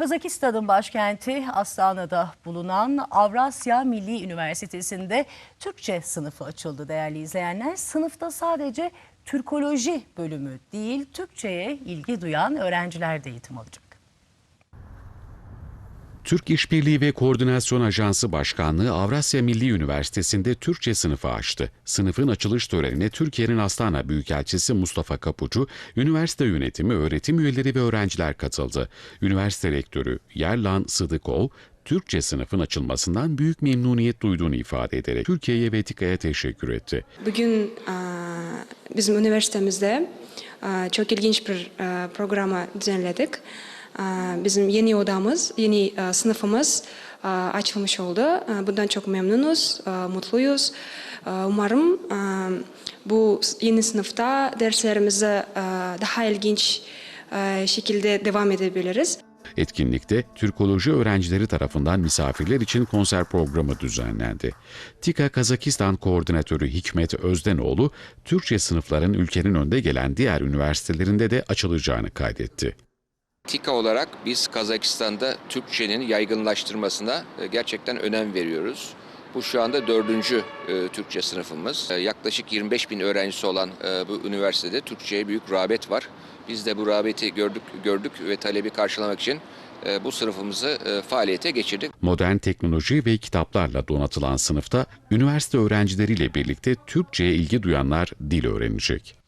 Kazakistan'ın başkenti Astana'da bulunan Avrasya Milli Üniversitesi'nde Türkçe sınıfı açıldı değerli izleyenler. Sınıfta sadece Türkoloji bölümü değil, Türkçe'ye ilgi duyan öğrenciler de eğitim alacak. Türk İşbirliği ve Koordinasyon Ajansı Başkanlığı Avrasya Milli Üniversitesi'nde Türkçe sınıfı açtı. Sınıfın açılış törenine Türkiye'nin Astana Büyükelçisi Mustafa Kapucu, üniversite yönetimi, öğretim üyeleri ve öğrenciler katıldı. Üniversite rektörü Yerlan Sıdıkov, Türkçe sınıfın açılmasından büyük memnuniyet duyduğunu ifade ederek Türkiye'ye ve TİKA'ya teşekkür etti. Bugün bizim üniversitemizde çok ilginç bir programı düzenledik. E, Bizim yeni odamız, yeni e, sınıfımız e, açılmış oldu. E, Bundan çok memnunuz, mutluyuz. Umarım bu yeni sınıfta derslerimizi daha ilginç şekilde devam edebiliriz. Etkinlikte Türkoloji öğrencileri tarafından misafirler için konser programı düzenlendi. TİKA Kazakistan Koordinatörü Hikmet Özdenoğlu, Türkçe sınıfların ülkenin önde gelen diğer üniversitelerinde de açılacağını kaydetti. TİKA olarak biz Kazakistan'da Türkçenin yaygınlaştırmasına e, gerçekten önem veriyoruz. Bu şu anda dördüncü e, Türkçe sınıfımız. E, yaklaşık 25 bin öğrencisi olan bu üniversitede Türkçe'ye büyük rağbet var. Biz de bu rağbeti gördük, gördük ve talebi karşılamak için bu sınıfımızı faaliyete geçirdik. Modern teknoloji ve kitaplarla donatılan sınıfta üniversite öğrencileriyle birlikte Türkçe'ye ilgi duyanlar dil öğrenecek.